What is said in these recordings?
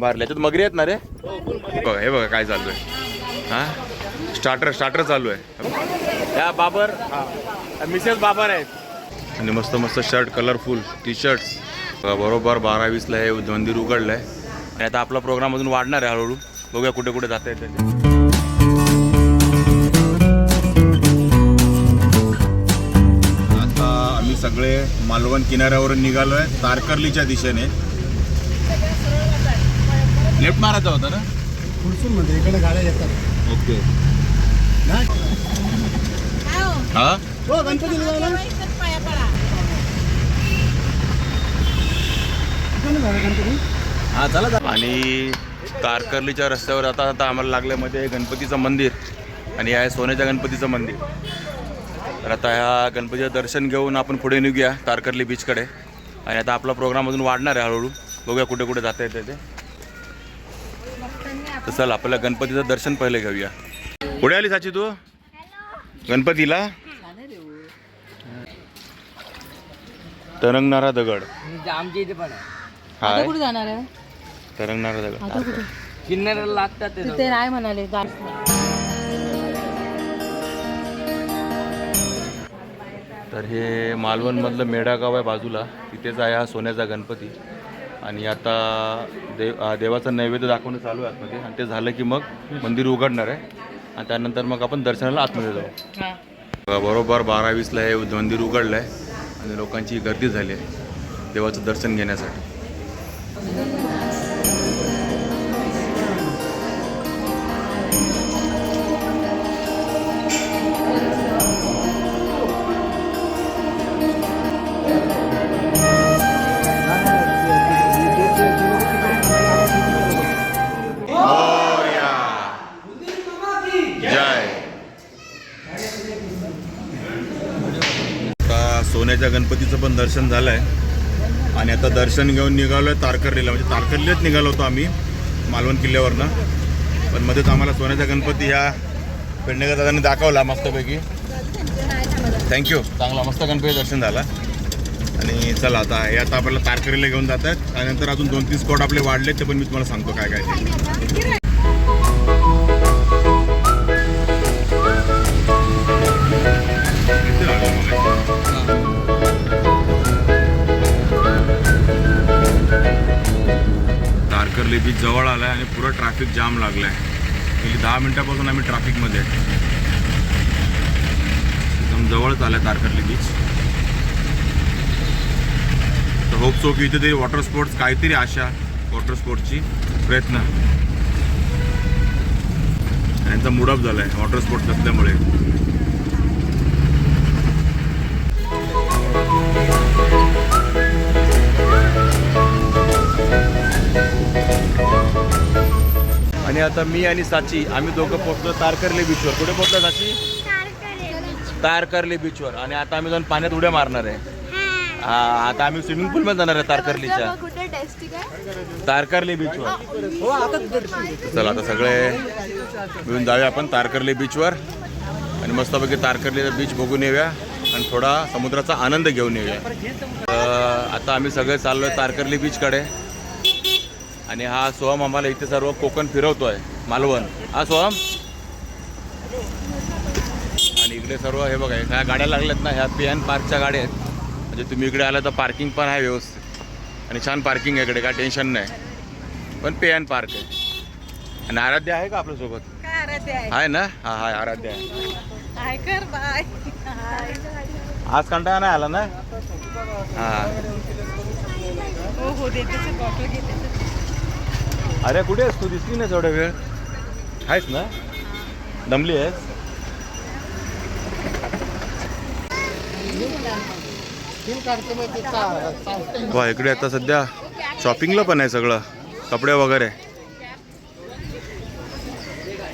मारले. याच्यात मगरी आहेत ना रे? बघा हे बघा काय चालू आहे. हा? स्टार्टर स्टार्टर चालू आहे. या बाबर. मिसेस बाबर आहेत. आणि मस्त मस्त शर्ट कलरफुल टी शर्ट्स बरोबर बारा वीसला हे मंदिर उघडलं आहे आणि आता आपला प्रोग्राम अजून वाढणार आहे हळूहळू. बघूया कुठे कुठे जाता येते आता आम्ही सगळे मालवण किनाऱ्यावरून निघालो आहे तारकर्लीच्या दिशेने. लेफ्ट मारायचा होता ना? मध्ये इकडे गाड्या येतात. ओके. ना हा? हो गणपती जायला कुठून झालं गणपती. हा चला आणि तारकर्लीच्या रस्त्यावर आता आता आम्हाला लागल्यामध्ये गणपतीचं मंदिर. आणि आहे सोन्याच्या गणपतीचं मंदिर. तर आता ह्या गणपतीचं दर्शन घेऊन आपण पुढे निघूया तारकर्ली बीचकडे आणि आता आपला प्रोग्राम अजून वाढणार आहे हळूहळू. बघूया कुठे कुठे जाता येते ते. तर चल आपल्याला गणपतीचं दर्शन पहिले घेऊया. पुढे आली साची तू? गणपतीला? तरंगणारा दगड. आमच्या इथे पण हाय. कुठे जाणार आहे? तरंगणारा दगड. किन्नऱ्याला लागतात ते तिथे नाही म्हणाले तर हे मालवणमधलं मेढागाव आहे बाजूला. तिथेच आहे हा सोन्याचा गणपती. आणि आता देव देवाचं नैवेद्य दाखवणं चालू आहे आतमध्ये. आणि ते झालं की मग मंदिर उघडणार आहे. आणि त्यानंतर मग आपण दर्शनाला आतमध्ये जाऊ. बरोबर बारा वीसला हे मंदिर उघडलं आहे आणि लोकांची गर्दी झाली आहे. देवाचं दर्शन घेण्यासाठी. दर्शन झालं आहे आणि आता दर्शन घेऊन निघालो आहे तारकर्लीला. म्हणजे तारकर्लीलाच निघालो होतो आम्ही मालवण किल्ल्यावरनं. पण मध्येच आम्हाला सोन्याचा गणपती ह्या पेडणेकर दादाने दाखवला मस्तपैकी. थँक्यू चांगला मस्त गणपती दर्शन झाला. आणि चला आता हे आता आपल्याला तारकर्लीला घेऊन जात आहेत त्यानंतर अजून दोन तीन स्पॉट आपले वाढले ते पण मी तुम्हाला सांगतो काय काय तारकर्ली बीच जवळ आला आहे आणि पुरं ट्रॅफिक जाम लागलं आहे गेली दहा मिनटापासून आम्ही ट्रॅफिकमध्ये एकदम जवळच आलं आहे तारकर्ली बीच तर होप सो की इथे तरी वॉटर स्पोर्ट्स काहीतरी आशा वॉटर स्पोर्ट्सची प्रयत्न. यांचा मूडअप झाला आहे वॉटर स्पोर्ट्स नसल्यामुळे. आणि आता मी आणि साची आम्ही दोघं पोहोचलो तारकर्ले बीचवर कुठे पोहोचलो साची? तारकर्ली बीचवर आणि आता आम्ही जाऊन पाण्यात उड्या मारणार आहे. हा, आता आम्ही स्विमिंग पूल मध्ये जाणार आहे तारकर्लीच्या. कुठे तारकर्ली बीचवर चला आता सगळे मिळून जाऊया आपण तारकर्ली बीचवर आणि मस्तपैकी तारकर्लीचा बीच बघून येऊया. आणि थोडा समुद्राचा आनंद घेऊन येऊया. आता आम्ही सगळे चाललोय तारकर्ली बीचकडे आणि हा सोहम आम्हाला इथे सर्व कोकण फिरवतोय मालवण. हा सोहम? आणि इकडे सर्व हे बघा ह्या गाड्या लागल्यात ना ह्या पी एन पार्कच्या गाड्या आहेत. म्हणजे तुम्ही इकडे आला तर पार्किंग पण आहे व्यवस्थित. आणि छान पार्किंग आहे इकडे काय टेन्शन नाही. पण पे एन पार्क आहे. आणि आराध्य आहे का आपल्यासोबत? आहे? आहे ना? हा हा आराध्य आहे. हाय आज कंटाळा नाही आला ना? हा हो हो देते बॉटल घेते अरे कुठे आहेस तू? दिसली नाही थोडा वेळ. आहेस ना? दमली आहेस? वा इकडे आता सध्या शॉपिंगला पण आहे सगळं. कपडे वगैरे.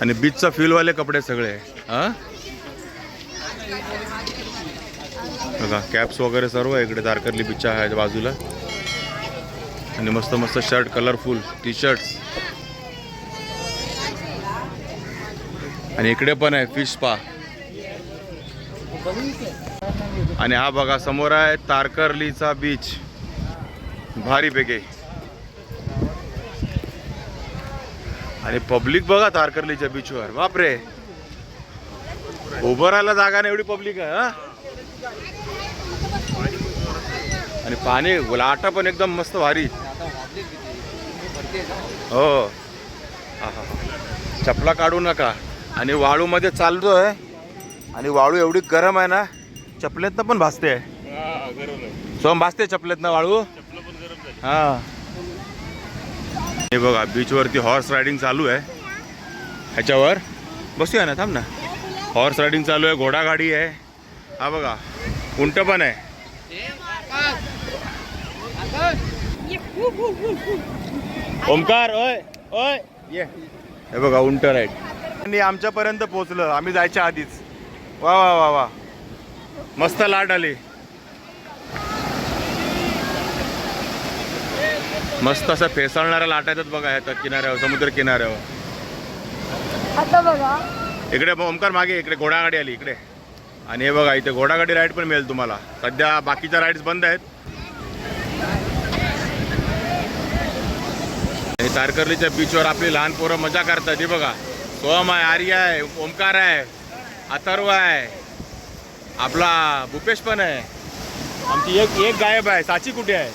आणि बीचचा फीलवाले कपडे सगळे. हां? बघा कॅप्स वगैरे सर्व इकडे तारकर्ली बीचच्या आहे बाजूला. आणि मस्त मस्त शर्ट कलरफुल टी शर्ट्स आणि इकडे पण आहे फिश स्पा आणि हा बघा समोर आहे तारकर्लीचा बीच भारी पेके. आणि पब्लिक बघा तारकर्लीच्या बीचवर बापरे. उभं राहायला जागा नाही एवढी पब्लिक आहे हा? आणि पाणी लाटा पण एकदम मस्त भारी. हो. आहा. चपला काढू नका. आणि वाळूमध्ये चालतोय. आणि वाळू एवढी गरम आहे ना चपलेतनं पण भासते. सोम भासते चपलेतनं वाळू? हा. हे बघा बीचवरती हॉर्स रायडिंग चालू आहे. ह्याच्यावर. बसूया ना थांब ना. हॉर्स रायडिंग चालू आहे घोडागाडी आहे. हा बघा उंट पण आहे. ओमकार ओय ओय. ये. हे बघा उंट राईड आणि आमच्यापर्यंत पोहोचलं. आम्ही जायच्या आधीच. वा वा वा वा. मस्त लाट आली. मस्त असं फेसाळणाऱ्या लाटा येतात बघा ह्या किनाऱ्यावर समुद्र किनाऱ्यावर. आता बघा. इकडे ओमकार मागे इकडे घोडागाडी आली इकडे. आणि हे बघा इथे घोडागाडी राईड पण मिळेल तुम्हाला. सध्या बाकीच्या राईड्स बंद आहेत. आणि तारकर्लीच्या बीचवर आपली लहान पोरं मजा करतात. हे बघा सोम आहे आर्य आहे ओमकार आहे अथर्व आहे. आपला भूपेश पण आहे. आमची एक एक गायब आहे. साची कुठे आहे?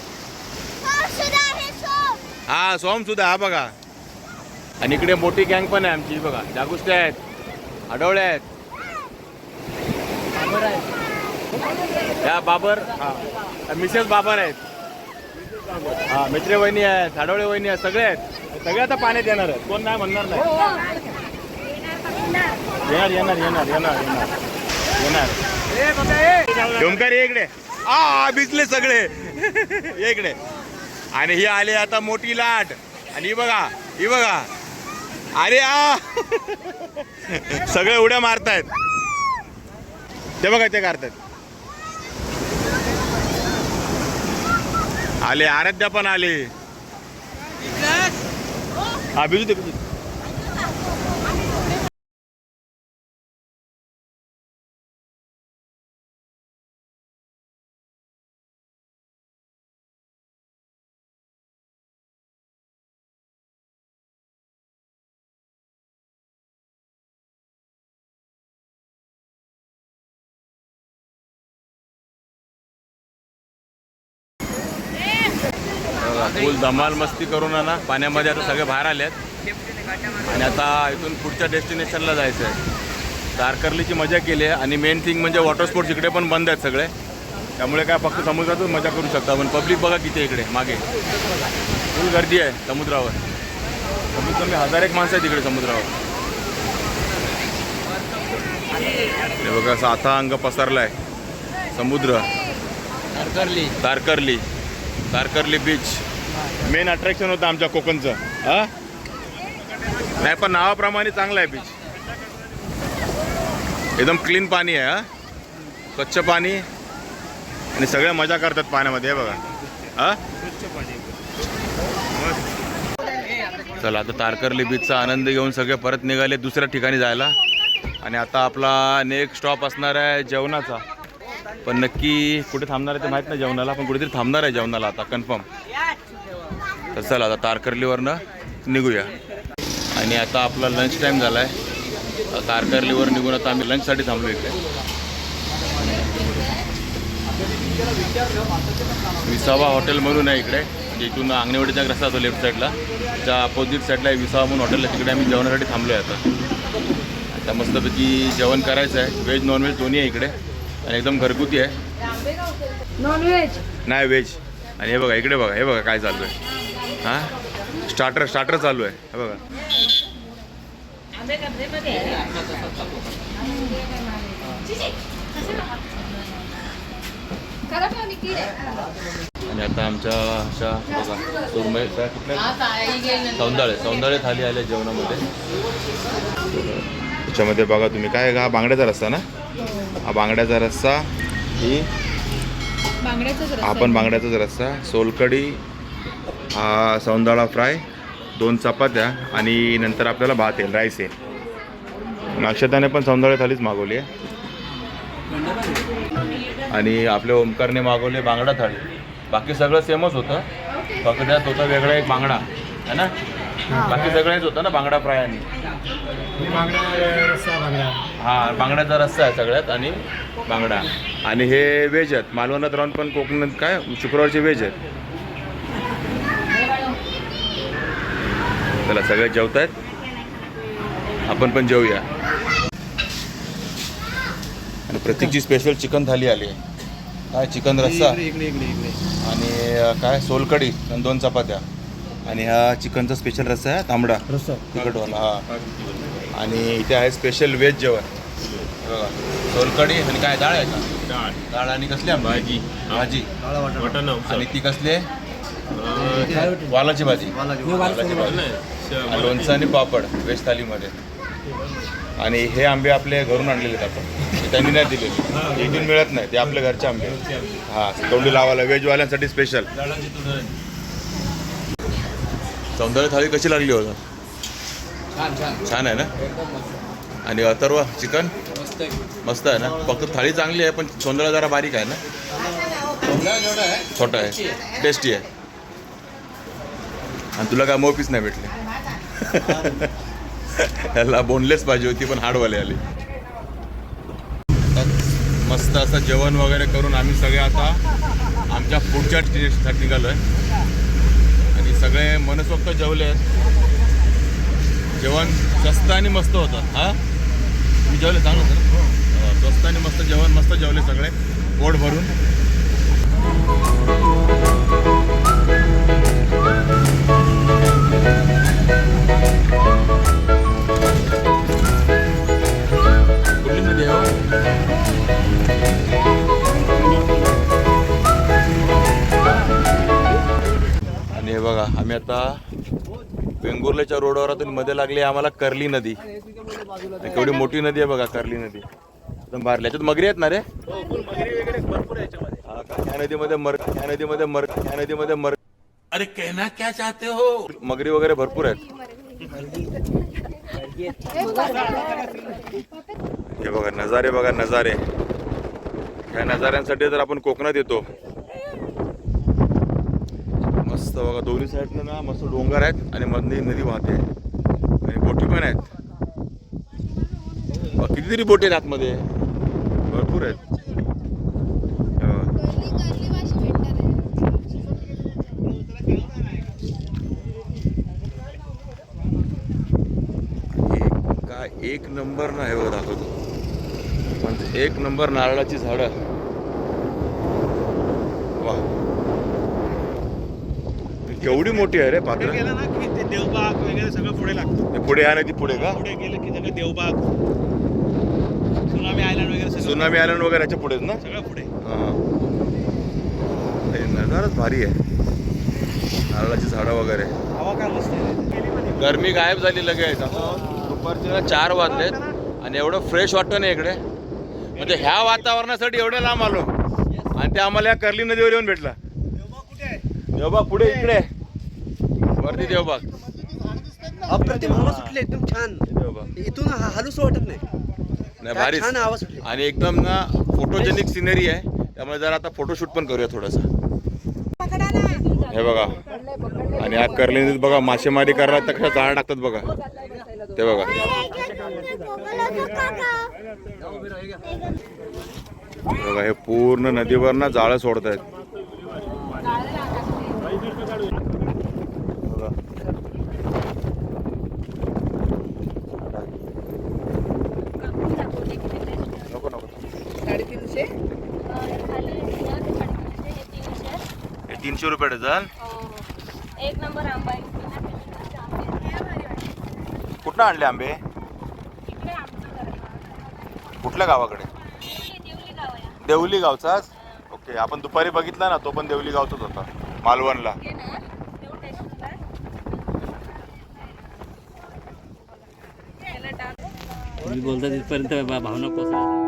हा सोम सुद्धा हा बघा. आणि इकडे मोठी गँग पण आहे आमची बघा. जागुस्ते आहेत आडवळे आहेत. त्या बाबर हा. मिसेस बाबर आहेत. हा मित्रे वहिनी आहेत साडवळे वहिनी आहेत सगळे आहेत. सगळे आता पाण्यात येणार आहेत. कोण नाही म्हणणार नाही. येणार येणार येणार येणार येणार. येणार. ओमकार ये इकडे. आ भिजले सगळे. ये इकडे. आणि ही आली आता मोठी लाट. आणि ही बघा ही बघा. अरे आ. सगळे उड्या मारतायत. ते बघा ते करतायत आले आराध्या पण आले. हा बिजू दे. फुल धमाल मस्ती करून आहे ना पाण्यामध्ये आता सगळे बाहेर आले आहेत आणि आता इथून पुढच्या डेस्टिनेशनला जायचं आहे. तारकर्लीची मजा केली आहे. आणि मेन थिंग म्हणजे वॉटर स्पोर्ट्स इकडे पण बंद आहेत सगळे. त्यामुळे काय फक्त समुद्रातच मजा करू शकता पण पब्लिक बघा किती आहे इकडे मागे. फुल गर्दी आहे समुद्रावर. कमीत कमी हजार एक माणसं आहेत इकडे समुद्रावर. हे बघा असा आता अंग पसरला आहे समुद्र. Karli Tarkarli. Tarkarli beach main attraction होतं आमच्या कोकणचं. हा? नाही पण नावाप्रमाणे चांगलं आहे बीच एकदम क्लीन पाणी आहे हा? स्वच्छ पाणी. आणि सगळे मजा करतात पाण्यामध्ये बघा. चला आता तारकर्ली बीचचा आनंद घेऊन सगळे परत निघाले दुसऱ्या ठिकाणी जायला. आणि आता आपला नेक्स्ट स्टॉप असणार आहे जेवणाचा. पण नक्की कुठे थांबणार आहे ते माहीत नाही जेवणाला पण कुठेतरी थांबणार आहे जेवणाला आता कन्फर्म तर चला आता तारकर्लीवरनं निघूया. आणि आता आपला लंच टाईम झाला आहे तारकर्लीवर निघून आता आम्ही लंचसाठी थांबलो इकडे. विसावा हॉटेल म्हणून आहे इकडे. म्हणजे इथून अंगणेवाडीचा रस्ता असतो लेफ्ट साईडला त्या अपोजिट साईडला आहे विसावा म्हणून हॉटेल आहे तिकडे आम्ही जेवणासाठी थांबलो आहे आता. आता मस्तपैकी जेवण करायचं आहे व्हेज नॉनव्हेज दोन्ही आहे इकडे. आणि एकदम घरगुती आहे. नॉनव्हेज नाही व्हेज आणि हे बघा इकडे बघा हे बघा काय चालू आहे. हां? स्टार्टर स्टार्टर चालू आहे. हे बघा. आणि आता आमच्या अशा बघा सुरमय काय कुठल्या? सौंदाळे सौंदाळे थाली आल्या जेवणामध्ये. त्याच्यामध्ये बघा तुम्ही काय हा बांगड्याचा रस्सा ना? हा बांगड्याचा रस्सा ही बांगड्याचं हा पण बांगड्याचाच रस्सा. सोलकडी सौंदाळा फ्राय दोन चपात्या आणि नंतर आपल्याला भात येईल राईस येईल नक्षताने पण सौंदाळे थालीच मागवली आहे. आणि आपल्या ओमकारने मागवले बांगडा थाळी. बाकी सगळं सेमच होतं. फक्त त्यात होता वेगळा एक बांगडा है ना? बाकी सगळेच होतं ना बांगडा फ्राय आणि. हा बांगड्याचा रस्सा आहे सगळ्यात आणि बांगडा. आणि हे व्हेज आहेत. मालवणात राहून पण कोकणात काय? शुक्रवारचे व्हेज आहेत. चला सगळे जेवत आहेत. आपण पण जेवूया. आणि प्रत्येकची स्पेशल चिकन थाली आली आहे. काय? चिकन रस्सा. आणि काय? सोलकढी आणि दोन चपात्या. आणि हा चिकनचा स्पेशल रस्सा आहे तांबडा. रस्सा. तिखटवाला हा. आणि इथे आहे स्पेशल व्हेज जेवण. हे सोलकढी आणि काय डाळ आहे का? डाळ. डाळ आणि कसली आहे? भाजी. भाजी. आणि ती कसली आहे? वालाची भाजी. वालाची भाजी. आणि लोणचं आणि पापड व्हेज थालीमध्ये. आणि हे आंबे आपले घरून आणलेले आहेत आपण. हे त्यांनी नाही दिलेले. इथून मिळत नाही. ते आपल्या घरचे आंबे. हा तोंडी लावायला. व्हेजवाल्यांसाठी स्पेशल सौंदर्य थाळी कशी लागली होता छान छान. छान आहे ना? एकदम मस्त. आणि अथर्व चिकन? मस्त आहे. मस्त आहे ना? फक्त थाळी चांगली आहे पण सोंदळा जरा बारीक आहे ना? छोटा आहे. टेस्टी आहे. आणि तुला काय मोपीस नाही भेटले? त्याला बोनलेस पाहिजे होती पण हाडवाले आली. मस्त असं जेवण वगैरे करून आम्ही सगळे आता आमच्या पुढच्या टेस्टसाठी निघालो आहे सगळे मनसोक्त जेवले आहेत. जेवण स्वस्त आणि मस्त होतं. हा? मी जेवले चांगलं ना? हो, स्वस्त आणि मस्त जेवण मस्त जेवले सगळे. पोट भरून. हे बघा आम्ही आता वेंगुर्ल्याच्या रोडवर आतून मध्ये लागली आम्हाला कर्ली नदी. केवढी मोठी नदी आहे बघा कर्ली नदी. एकदम बाहेर याच्यात मगरी आहेत ना रे? हा नदीमध्ये मर ह्या नदीमध्ये मर ह्या नदीमध्ये मर. अरे कहना क्या चाहते हो? मगरी वगैरे भरपूर आहेत. हे बघा नजारे बघा नजारे. ह्या नजाऱ्यांसाठी तर आपण कोकणात येतो. बघा दोन्ही साईडनं ना मस्त डोंगर आहेत आणि मधली नदी वाहते. आणि बोटी पण आहेत. कितीतरी बोटी आहेत आतमध्ये. भरपूर आहेत. एक काय एक नंबर ना हे बघा दाखवतो. म्हणजे एक नंबर नारळाची झाडं वा केवढी मोठी आहे रे पात्र? गेलं ना की ते देवबाग वगैरे सगळं पुढे लागतं. ते पुढे ह्या नदी पुढे का? पुढे गेलं की सगळं देवबाग. सुनामी आयलंड वगैरे सगळं सुनामी आयलंड वगैरे याच्या पुढेच ना? सगळं पुढे. हा. हे नजाराच भारी आहे. नारळाची झाडं वगैरे. हवा काय मस्त आहे. गरमी गायब झाली लगेच. दुपारचे ना चार वाजलेत आणि एवढं फ्रेश वाटतं ना इकडे. म्हणजे ह्या वातावरणासाठी एवढे लांब आलो. आणि ते आम्हाला या कर्ली नदीवर येऊन भेटला. देवबाग पुढे इकडे. वरती देवबाग अप्रतिम हवा सुटली एकदम छान. देवबाग इथून हा- हालूच वाटत नाही. भारीच. छान हवा सुटली. आणि एकदम ना फोटोजेनिक सिनरी आहे. त्यामुळे जरा आता फोटोशूट पण करूया थोडासा. हे बघा. आणि हा कर्ली नदीत बघा मासेमारी करायला तर कशा जाळं टाकतात बघा. ते बघा. बघा हे पूर्ण नदीवर ना जाळं सोडत आहेत तीनशे रुपये डझन. एक नंबर आंबा कुठनं आणले आंबे? कुठल्या गावाकडे? देवली गावचाच? ओके आपण दुपारी बघितला ना तो पण देवली गावचाच होता मालवणला. बोलता तिथपर्यंत भावना पोचल्या